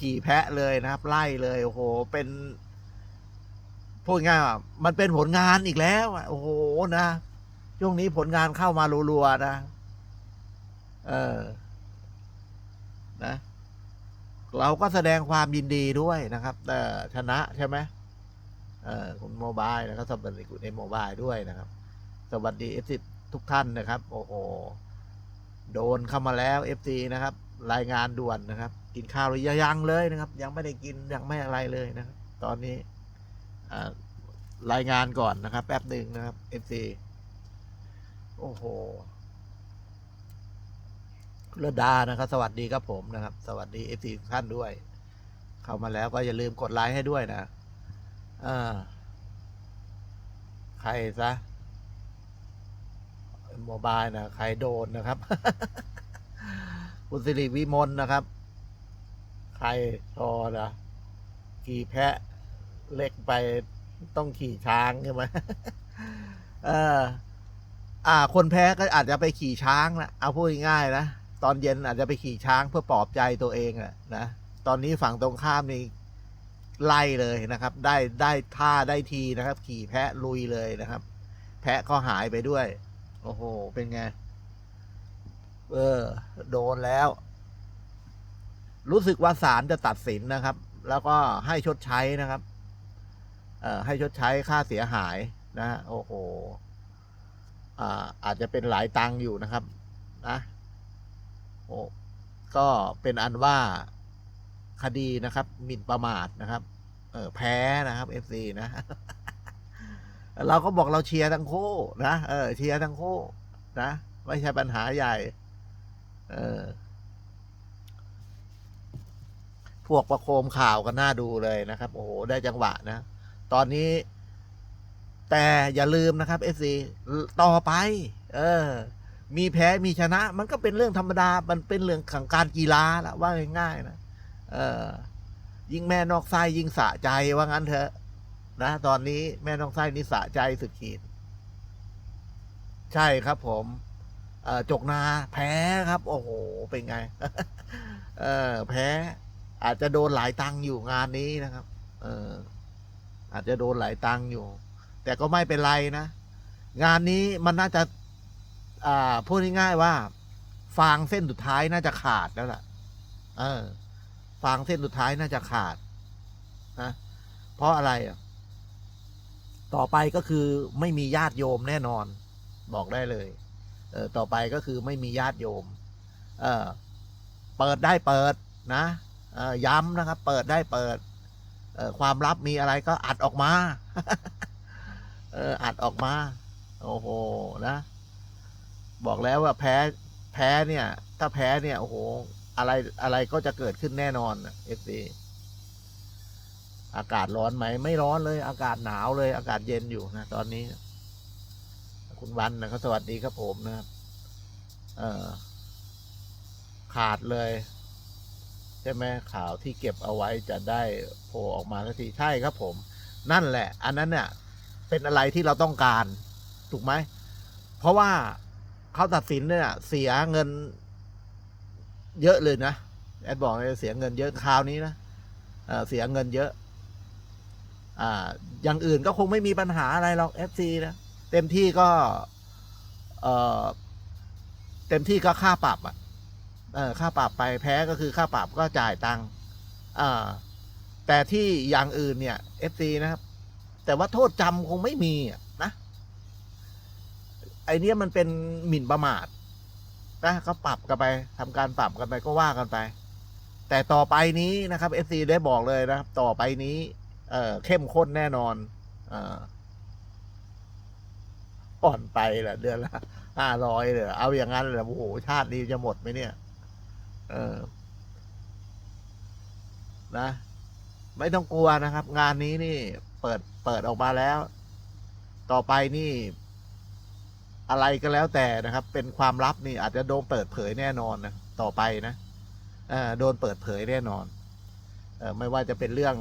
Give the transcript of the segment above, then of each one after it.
ขี่แพะเลยนะครับ ไล่เลยโอ้โห เป็นพูดง่ายมันเป็นผลงานอีกแล้วโอ้โหนะช่วงนี้ผลงานเข้ามารัวๆนะ เออนะ เราก็แสดงความยินดีด้วยนะครับเออชนะใช่ไหมเออคุณโมบายนะครับสวัสดีคุณเอ็มโมบายด้วยนะครับ สวัสดีเอฟซีทุกท่านนะครับ โอ้โห โดนเข้ามาแล้วเอฟซีนะครับ รายงานด่วนนะครับ กินข้าวหรือยังเลยนะครับ ยังไม่ได้กินยังไม่อะไรเลยนะครับ ตอนนี้รายงานก่อนนะครับ แป๊บหนึ่งนะครับเอฟซีโอ้โหคุณระดานะครับ สวัสดีครับผมนะครับ สวัสดีเอฟซีท่านด้วย เข้ามาแล้วก็อย่าลืมกดไลค์ให้ด้วยนะอ่าใครซะโมบายนะใครโดนนะครับคุณสิริวิมลนะครับ ใครชอนะขี่แพะเล็กไปต้องขี่ช้างใช่ไหมเอออ่า คนแพ้ก็อาจจะไปขี่ช้างนะเอาพูดง่ายๆนะตอนเย็นอาจจะไปขี่ช้างเพื่อปลอบใจตัวเองอะนะตอนนี้ฝั่งตรงข้ามนี่ไล่เลยนะครับ ได้ได้ท่าได้ทีนะครับ ขี่แพะลุยเลยนะครับ แพะก็หายไปด้วย โอ้โห เป็นไง เออ โดนแล้ว รู้สึกว่าศาลจะตัดสินนะครับ แล้วก็ให้ชดใช้นะครับเอ่อให้ชดใช้ค่าเสียหายนะฮะโอ้โหอ่าอาจจะเป็นหลายตังค์อยู่นะครับ นะโอ้ก็เป็นอันว่าคดีนะครับหมิ่นประมาทนะครับ เออแพ้นะครับ FC นะ เราก็บอกเราเชียร์ทั้งคู่นะเออเชียร์ทั้งคู่นะไม่ใช่ปัญหาใหญ่ เออ พวกประโคมข่าวก็น่าดูเลยนะครับ โอ้โห ได้จังหวะนะ ตอนนี้ แต่อย่าลืมนะครับเอซีต่อไป เออ มีแพ้มีชนะ มันก็เป็นเรื่องธรรมดา มันเป็นเรื่องของการกีฬาละว่าง่ายๆนะเออ ยิ่งแม่นอกไส้ยิ่งสะใจว่างั้นเถอะนะตอนนี้แม่นองไส้นิสะใจสุดขีด ใช่ครับผมเออจกนาแพ้ครับ โอ้โห เป็นไง เออ แพ้ อาจจะโดนหลายตังค์อยู่งานนี้นะครับ เออ อาจจะโดนหลายตังค์อยู่ แต่ก็ไม่เป็นไรนะ งานนี้มันน่าจะ อ่าพูดง่ายๆว่า ฟางเส้นสุดท้ายน่าจะขาดแล้วล่ะ เออ ฟางเส้นสุดท้ายน่าจะขาดนะเพราะอะไรอะ ต่อไปก็คือไม่มีญาติโยมแน่นอน บอกได้เลย เออ ต่อไปก็คือไม่มีญาติโยม เออ เปิดได้เปิดนะ ย้ำนะครับ เปิดได้เปิดความลับมีอะไรก็อัดออกมาเอออัดออกมา โอ้โหนะ บอกแล้วว่าแพ้แพ้เนี่ย ถ้าแพ้เนี่ยโอ้โห อะไรอะไรก็จะเกิดขึ้นแน่นอนเอฟซีอากาศร้อนไหม ไม่ร้อนเลย อากาศหนาวเลย อากาศเย็นอยู่นะตอนนี้ คุณวันนะครับสวัสดีครับผมนะครับเออขาดเลย ใช่ไหมข่าวที่เก็บเอาไว้จะได้โผล่ออกมาสักทีใช่ครับผม นั่นแหละ อันนั้นเนี่ยเป็นอะไรที่เราต้องการ ถูกไหม เพราะว่าเขาตัดสินเนี่ยเสียเงินเยอะเลยนะแอดบอกเลยเสียเงินเยอะคราวนี้นะเเสียเงินเยอะ อ่า อย่างอื่นก็คงไม่มีปัญหาอะไรหรอก FC นะเต็มที่ก็ เอ่อเต็มที่ก็ค่าปรับอะ เออค่าปรับไปแพ้ก็คือค่าปรับก็จ่ายตังค์แต่ที่อย่างอื่นเนี่ย FC นะครับ แต่ว่าโทษจำคงไม่มีนะไอเนี้ยมันเป็นหมิ่นประมาทนะก็ปรับกันไปทำการปรับกันไปก็ว่ากันไป แต่ต่อไปนี้นะครับ FC ได้บอกเลยนะครับ ต่อไปนี้ เออเข้มข้นแน่นอน เอ่ออ่อนไปแหละเดือนละห้าร้อยเลยเอาอย่างนั้นเลยโอ้โหชาตินี้จะหมดไหมเนี่ย เออ นะ ไม่ต้องกลัวนะครับ งานนี้นี่ เปิดเปิดออกมาแล้ว ต่อไปนี่ อะไรก็แล้วแต่นะครับ เป็นความลับนี่ อาจจะโดนเปิดเผยแน่นอนนะต่อไปนะโดนเปิดเผยแน่นอนอไม่ว่าจะเป็นเรื่อง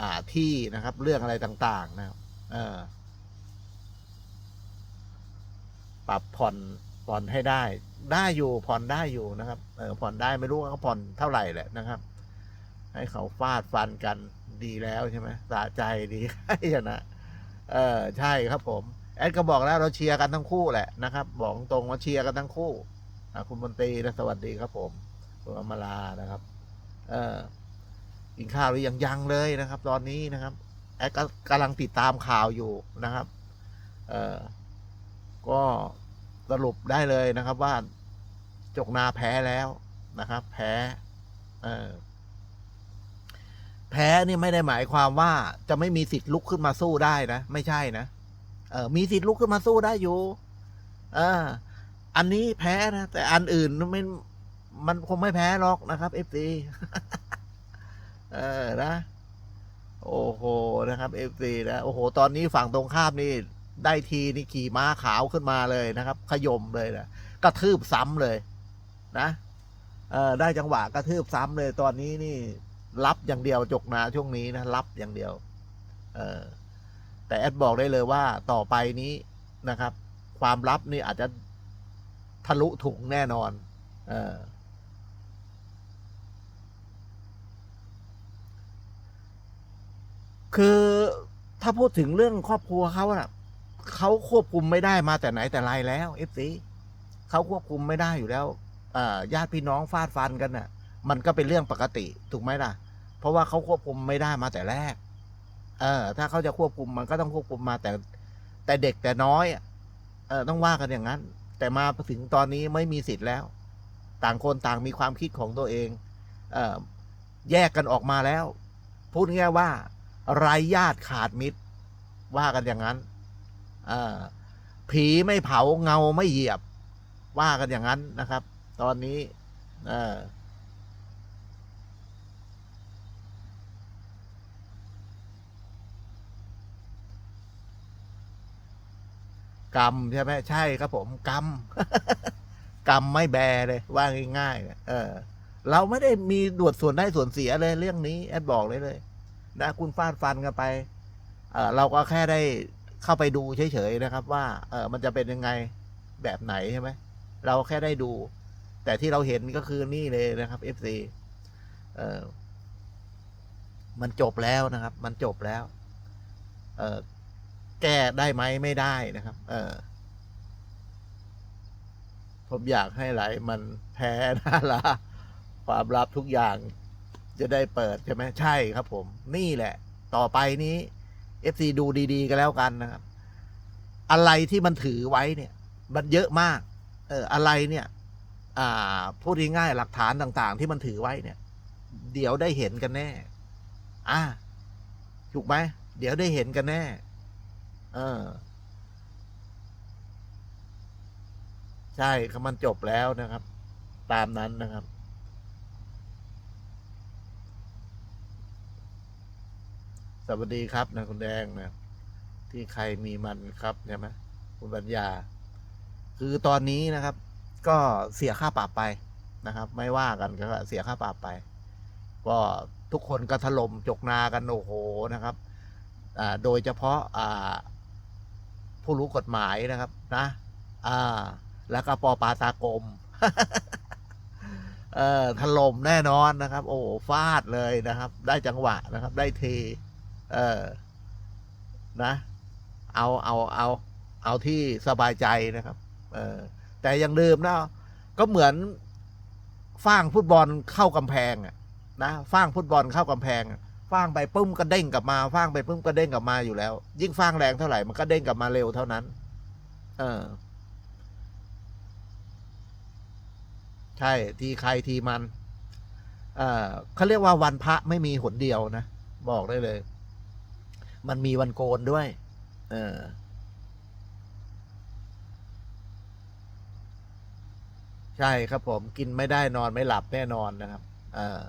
อ่าที่นะครับ เรื่องอะไรต่าง ๆ นะครับปรับผ่อนผ่อนให้ได้ ได้อยู่ผ่อนได้อยู่นะครับเออผ่อนได้ไม่รู้ว่าเขาผ่อนเท่าไหร่แหละนะครับ ให้เขาฟาดฟันกันดีแล้วใช่ไหมสะใจดีให้ชนะเออใช่ครับผม แอดก็บอกแล้วเราเชียร์กันทั้งคู่แหละนะครับ บอกตรงว่าเชียร์กันทั้งคู่อะคุณมนตรีนะสวัสดีครับผมคุณอมรานะครับ เออกินข้าวหรือยังยังเลยนะครับ ตอนนี้นะครับ แอดก็กำลังติดตามข่าวอยู่นะครับ เออก็สรุปได้เลยนะครับว่า จกนาแพ้แล้วนะครับ แพ้เออแพ้นี่ไม่ได้หมายความว่าจะไม่มีสิทธิ์ลุกขึ้นมาสู้ได้นะ ไม่ใช่นะเออมีสิทธิ์ลุกขึ้นมาสู้ได้อยู่เอออันนี้แพ้นะ แต่อันอื่นไม่มันคงไม่แพ้หรอกนะครับเอฟซีเออนะ โอ้โหนะครับเอฟซีนะโอ้โห ตอนนี้ฝั่งตรงข้ามนี่ ได้ทีนี่ขี่ม้าขาวขึ้นมาเลยนะครับ ขยมเลยนะกระทืบซ้ำเลย นะเออได้จังหวะกระทืบซ้ำเลยตอนนี้นี่รับอย่างเดียวจกนาช่วงนี้นะรับอย่างเดียว เออแต่แอดบอกได้เลยว่าต่อไปนี้นะครับ ความลับนี่อาจจะทะลุถุงแน่นอน เออคือถ้าพูดถึงเรื่องครอบครัวเขาอะเขาควบคุมไม่ได้มาแต่ไหนแต่ไรแล้วเอฟซีเขาควบคุมไม่ได้อยู่แล้ว ญาติพี่น้องฟาดฟันกันน่ะ มันก็เป็นเรื่องปกติถูกไหมล่ะ เพราะว่าเขาควบคุมไม่ได้มาแต่แรก เออ ถ้าเขาจะควบคุมมันก็ต้องควบคุมมาแต่ แต่เด็กแต่น้อยเออต้องว่ากันอย่างนั้น แต่มาถึงตอนนี้ไม่มีสิทธิ์แล้ว ต่างคนต่างมีความคิดของตัวเอง เออแยกกันออกมาแล้ว พูดง่ายว่าไรญาติขาดมิตร ว่ากันอย่างนั้นเออผีไม่เผาเงาไม่เหยียบ ว่ากันอย่างนั้นนะครับ ตอนนี้กรรมใช่ไหมใช่ครับผมกรรมกรรมไม่แบเลย ว่าง่ายๆเนี่ยเออ เราไม่ได้มีดวดส่วนได้ส่วนเสียเลย เรื่องนี้แอดบอกเลยเลยนะคุณฟาดฟันกันไป เออเราก็แค่ได้เข้าไปดูเฉยๆนะครับ ว่า เออมันจะเป็นยังไงแบบไหนใช่ไหมเราแค่ได้ดู แต่ที่เราเห็นก็คือนี่เลยนะครับ FC เออมันจบแล้วนะครับ มันจบแล้ว เออแก้ได้ไหมไม่ได้นะครับ เออผมอยากให้ไหลมันแพ้นะละความลับทุกอย่าง จะได้เปิดใช่ไหมใช่ครับผม นี่แหละ ต่อไปนี้ FC ดูดีๆกันแล้วกันนะครับ อะไรที่มันถือไว้เนี่ย มันเยอะมาก เออ อะไรเนี่ย อ่าพูดง่ายๆหลักฐานต่าง ๆ ที่มันถือไว้เนี่ย เดี๋ยวได้เห็นกันแน่ อ่าถูกไหมเดี๋ยวได้เห็นกันแน่ เออ ใช่คมันจบแล้วนะครับ ตามนั้นนะครับ สวัสดีครับนะคุณแดงนะ ที่ใครมีมันครับใช่ไหมคุณปัญญา คือตอนนี้นะครับ ก็เสียค่าปรับไปนะครับ ไม่ว่ากันก็เสียค่าปรับไป ก็ทุกคนก็ถล่มจกนากันโอ้โหนะครับโดยเฉพาะผู้รู้กฎหมายนะครับนะแล้วก็ปอปาตากรมเออถล่มแน่นอนนะครับ โอ้ฟาดเลยนะครับ ได้จังหวะนะครับ ได้ทีเออนะ เอาเอาเอาเอาที่สบายใจนะครับ เออ แต่อยังลืมนะก็เหมือนฟางฟุตบอลเข้ากำแพงอะนะฟางฟุตบอลเข้ากำแพงฟางไปปุ้มก็เด้งกลับมาฟางไปปุ้มก็เด้งกลับมาอยู่แล้ว ยิ่งฟางแรงเท่าไหร่มันก็เด้งกลับมาเร็วเท่านั้น เออ ใช่ทีใครทีมัน เอ่อเขาเรียกว่าวันพระไม่มีหนเดียวนะ บอกได้เลย มันมีวันโกนด้วย เออ ใช่ครับผมกินไม่ได้นอนไม่หลับแน่นอนนะครับเออ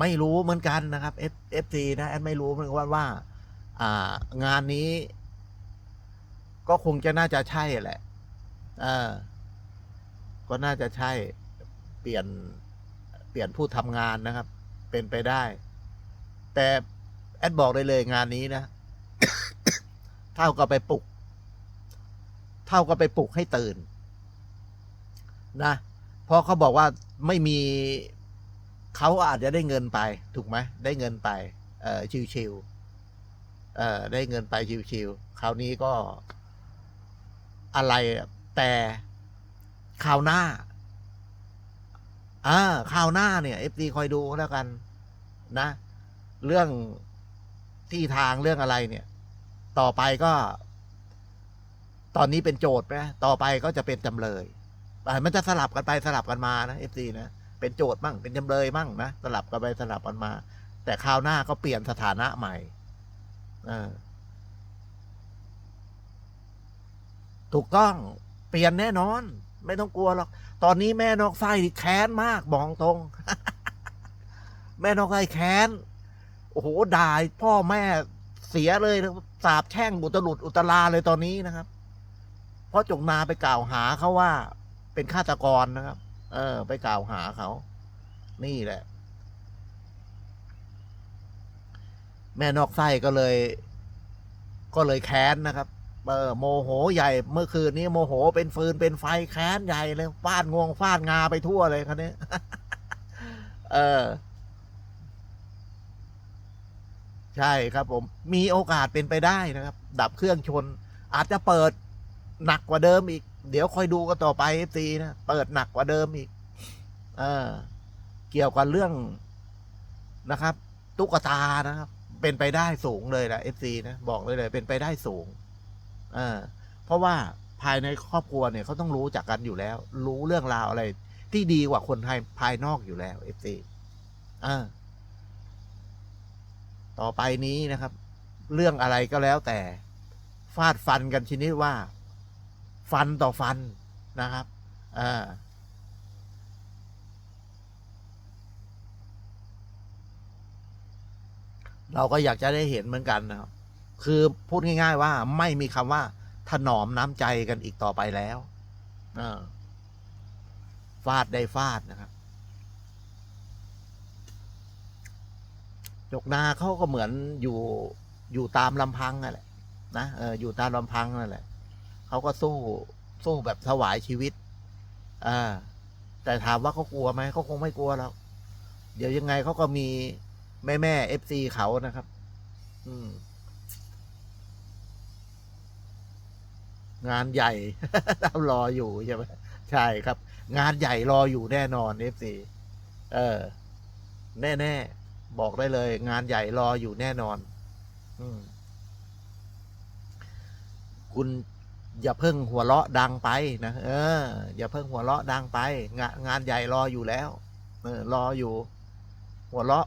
ไม่รู้เหมือนกันนะครับ F F T นะแอดไม่รู้เหมือนกันว่าว่า อ่า งานนี้ ก็คงจะน่าจะใช่แหละเออก็น่าจะใช่เปลี่ยนเปลี่ยนผู้ทำงานนะครับ เป็นไปได้ แต่แอดบอกได้เลยงานนี้นะ เท่ากับไปปลุก เท่ากับไปปลุกให้ตื่นนะเพราะเขาบอกว่าไม่มีเขาอาจจะได้เงินไป ถูกไหมได้เงินไป เออชิวๆเออได้เงินไปชิวๆคราวนี้ก็อะไรแต่ข่าวหน้าอ่าข่าวหน้าเนี่ยเอฟซีคอยดูแล้วกัน นะ เรื่องที่ทางเรื่องอะไรเนี่ย ต่อไปก็ ตอนนี้เป็นโจทย์ไหมต่อไปก็จะเป็นจำเลยอ่มันจะสลับกันไปสลับกันมานะเอฟซีนะเป็นโจทย์มั่งเป็นจำเลยมั่งนะสลับกันไปสลับกันมา แต่คราวหน้าก็เปลี่ยนสถานะใหม่ถูกต้องเปลี่ยนแน่นอน ไม่ต้องกลัวหรอก ตอนนี้แม่นอกไส้แค้นมากบอกตรง แม่นอกไส้แค้นโอ้โหด่าพ่อแม่เสียเลยนะสาบแช่งบุตรหลุดอุตลาเลยตอนนี้นะครับ ราะจงนาไปกล่าวหาเขาว่าเป็นฆาตกรนะครับ เออ ไปกล่าวหาเขา นี่แหละ แม่นอกไส้ก็เลย ก็เลยแค้นนะครับ เออโมโหใหญ่ เมื่อคืนนี้โมโหเป็นฟืนเป็นไฟแค้นใหญ่เลยฟาดงวงฟาดงาไปทั่วเลยคันนี้ เออ ใช่ครับผม มีโอกาสเป็นไปได้นะครับ ดับเครื่องชน อาจจะเปิด หนักกว่าเดิมอีก เดี๋ยวคอยดูกันต่อไปเอฟซีนะ เปิดหนักกว่าเดิมอีก เออ เกี่ยวกับเรื่องนะครับ ตุ๊กตานะครับ เป็นไปได้สูงเลยนะเอฟซีนะบอกเลยเลย เป็นไปได้สูง เออ เพราะว่าภายในครอบครัวเนี่ยเขาต้องรู้จักกันอยู่แล้ว รู้เรื่องราวอะไร ที่ดีกว่าคนภายภายนอกอยู่แล้วเอฟซีอ่าต่อไปนี้นะครับ เรื่องอะไรก็แล้วแต่ ฟาดฟันกันชนิดว่า ฟันต่อฟันนะครับอ่าเราก็อยากจะได้เห็นเหมือนกันนะครับ คือพูดง่ายๆว่าไม่มีคำว่า ถนอมน้ำใจกันอีกต่อไปแล้วฟาดได้ฟาดนะครับจกนาเขาก็เหมือนอยู่อยู่ตามลำพังนั่นแหละนะเอออยู่ตามลำพังนั่นแหละ เขาก็สู้สู้แบบถวายชีวิตอ่าแต่ถามว่าเขากลัวไหมเขาคงไม่กลัวแล้ว เดี๋ยวยังไงเขาก็มีแม่แม่เอฟซีเขานะครับ อืม งานใหญ่รออยู่ใช่ไหมใช่ครับ งานใหญ่รออยู่แน่นอนเอฟซีเออ แน่แน่บอกได้เลย งานใหญ่รออยู่แน่นอน อืม คุณ อย่าเพิ่งหัวเราะดังไปนะเออ อย่าเพิ่งหัวเราะดังไป งานงานใหญ่รออยู่แล้ว เออ รออยู่ หัวเราะ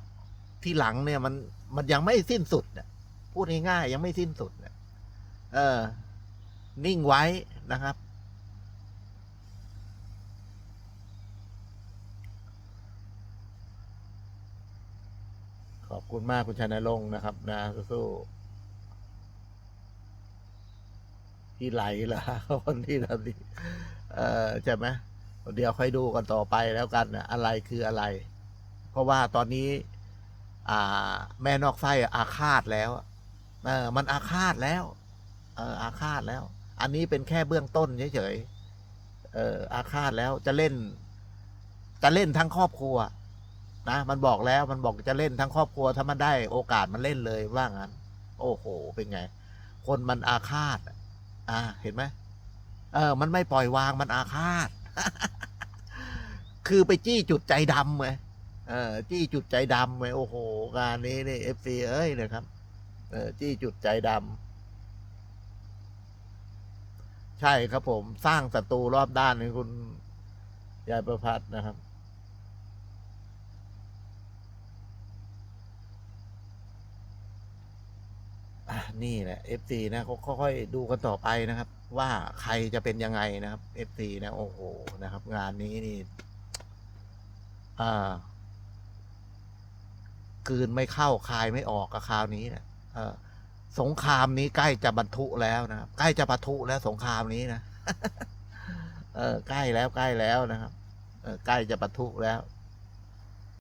ที่หลังเนี่ยมันมันยังไม่สิ้นสุดนะพูดง่ายๆยังไม่สิ้นสุดนะเออ นิ่งไว้นะครับ ขอบคุณมากคุณชนรงนะครับ นะสู้ ๆพี่ไหลเหรอคนที่ทำดีเออใช่ไหมเดี๋ยวค่อยดูกันต่อไปแล้วกันนะอะไรคืออะไร เพราะว่าตอนนี้ อ่า แม่นอกไส้อาฆาตแล้วเออมันอาฆาตแล้วเอออาฆาตแล้ว อันนี้เป็นแค่เบื้องต้นเฉยๆเอออาฆาตแล้วจะเล่น จะเล่นทั้งครอบครัวนะมันบอกแล้วมันบอกจะเล่นทั้งครอบครัวถ้ามันได้โอกาสมันเล่นเลยว่างั้น โอ้โหเป็นไง คนมันอาฆาต อ่า เห็นไหมเออ มันไม่ปล่อยวางมันอาฆาต คือไปจี้จุดใจดำไงเออจี้จุดใจดำไงโอ้โหงานนี้นี่เอฟซีเอ้ยนะครับ เออจี้จุดใจดำใช่ครับผม สร้างศัตรูรอบด้านให้คุณยายประพัฒนะครับ นี่แหละ FC นะเขาค่อยๆดูกันต่อไปนะครับ ว่าใครจะเป็นยังไงนะครับ FC นะโอ้โหนะครับ งานนี้นี่อ่ากืนไม่เข้าคายไม่ออกกับคราวนี้นะเออสงครามนี้ใกล้จะบรรทุแล้วนะครับใกล้จะปะทุแล้วสงครามนี้นะเออใกล้แล้วใกล้แล้วนะครับ เออใกล้จะปะทุแล้ว